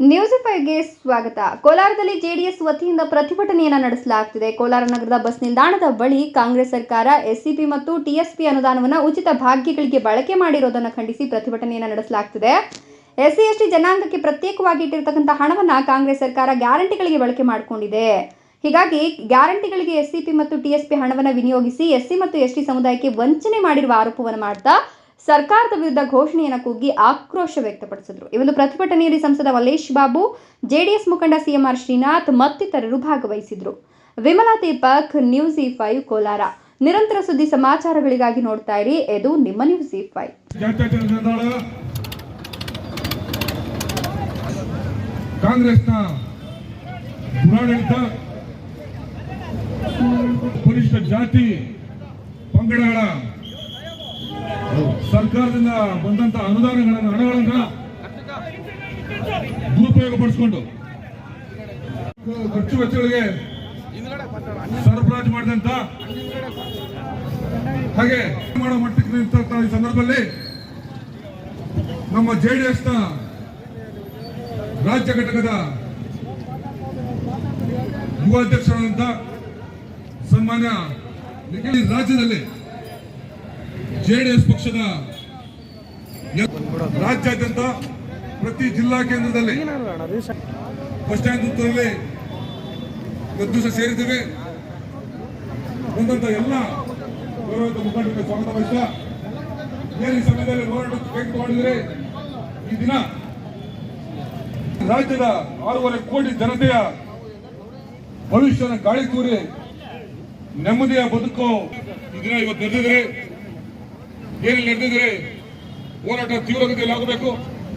News ಫೈವ್ಗೆ ಸ್ವಾಗತ. ಕೋಲಾರದಲ್ಲಿ JDS ವತಿಯಿಂದ ಪ್ರತಿಭಟನೆಯನ್ನು ನಡೆಸಲಾಗುತ್ತಿದೆ ಕೋಲಾರ ನಗರದ ಬಸ್ ನಿಲ್ದಾಣದ ಬಳಿ ಕಾಂಗ್ರೆಸ್ ಸರ್ಕಾರ, ಎಸ್ಸಿಪಿ ಮತ್ತು ಟಿಎಸ್ಪಿ ಅನುದಾನವನ್ನು ಉಚಿತ ಭಾಗ್ಯಗಳಿಗೆ ಬಳಕೆ ಮಾಡಿರೋದನ್ನು ಖಂಡಿಸಿ ಪ್ರತಿಭಟನೆಯನ್ನು ನಡೆಸಲಾಗುತ್ತಿದೆ ಎಸ್ಸಿ, ಎಸ್ಟಿ ಜನಾಂಗಕ್ಕೆ ಪ್ರತ್ಯೇಕವಾಗಿ ಇಟ್ಟಿರ್ತಕ್ಕಂಥ ಹಣವನ್ನು ಕಾಂಗ್ರೆಸ್ ಸರ್ಕಾರ ಗ್ಯಾರಂಟಿಗಳಿಗೆ ಬಳಕೆ ಮಾಡಿಕೊಂಡಿದೆ. ಹೀಗಾಗಿ ಗ್ಯಾರಂಟಿಗಳಿಗೆ ಎಸ್ಸಿಪಿ ಮತ್ತು ಟಿಎಸ್ಪಿ ಹಣವನ್ನು ವಿನಿಯೋಗಿಸಿ ಎಸ್ಸಿ ಮತ್ತು ಎಸ್ಟಿ ಸಮುದಾಯಕ್ಕೆ ವಂಚನೆ ಮಾಡಿರುವ ಆರೋಪವನ್ನು ಮಾಡ್ತಾ ಸರ್ಕಾರದ ವಿರುದ್ಧ ಘೋಷಣೆಯನ್ನು ಕೂಗಿ ಆಕ್ರೋಶ ವ್ಯಕ್ತಪಡಿಸಿದರು. ಈ ಒಂದು ಪ್ರತಿಭಟನೆಯಲ್ಲಿ ಸಂಸದ ಮಲ್ಲೇಶ್ ಬಾಬು, ಜೆಡಿಎಸ್ ಮುಖಂಡ ಸಿಎಂಆರ್ ಶ್ರೀನಾಥ್ ಮತ್ತಿತರರು ಭಾಗವಹಿಸಿದರು. Vimala Deepak, news E five Kolar. ನಿರಂತರ ಸುದ್ದಿ ಸಮಾಚಾರಗಳಿಗಾಗಿ ನೋಡ್ತಾ ಇರಿ. ಇದು ನಿಮ್ಮ ನ್ಯೂಸ್ ಇ ಫೈವ್. ಕಾಂಗ್ರೆಸ್ನ ಪುರಾಡಳಿತ ಪರಿಷ್ಠ ಜಾತಿ ಪಂಗಡಗಳ ಸರ್ಕಾರದಿಂದ ಬಂದಂತ ಅನುದಾನಗಳನ್ನು, ಹಣಗಳನ್ನ ದುರುಪಯೋಗ ಪಡಿಸಿಕೊಂಡು ಖರ್ಚು ವೆಚ್ಚಗಳಿಗೆ ಸರಬರಾಜು ಮಾಡಿದಂತ ಹಾಗೆ ಮಾಡೋ ಮಟ್ಟಕ್ಕೆ ನಿಂತ ಈ ಸಂದರ್ಭದಲ್ಲಿ ನಮ್ಮ ಜೆ ಡಿ ಎಸ್ನ ರಾಜ್ಯ ಘಟಕದ ಯುವ ಅಧ್ಯಕ್ಷರಾದಂತ ಸನ್ಮಾನ್ಯ ರಾಜ್ಯದಲ್ಲಿ ಜೆಡಿಎಸ್ ಪಕ್ಷದ ರಾಜ್ಯಾದ್ಯಂತ ಪ್ರತಿ ಜಿಲ್ಲಾ ಕೇಂದ್ರದಲ್ಲಿ ಬಸ್ ಸ್ಟ್ಯಾಂಡ್ ವೃತ್ತದಲ್ಲಿ ದಿವಸ ಸೇರಿದ್ದೇವೆ. ಬಂದಂತ ಎಲ್ಲ ಗೌರವಿತ ಮುಖಂಡರಿಗೆ ಸ್ವಾಗತ ಈ ಸಮಯದಲ್ಲಿ ಹೋರಾಟ ಮಾಡಿದರೆ ಈ ದಿನ ರಾಜ್ಯದ ಆರೂವರೆ ಕೋಟಿ ಜನತೆಯ ಭವಿಷ್ಯನ ಗಾಳಿ ತೂರಿ ನೆಮ್ಮದಿಯ ಬದುಕು ಈ ದಿನ ಇವತ್ತು ನಡೆದಿದ್ರೆ ಏನೇನು ನಡೆದಿದ್ರೆ ಹೋರಾಟ ತೀವ್ರಗತಿಯಲ್ಲಿ ಆಗಬೇಕು.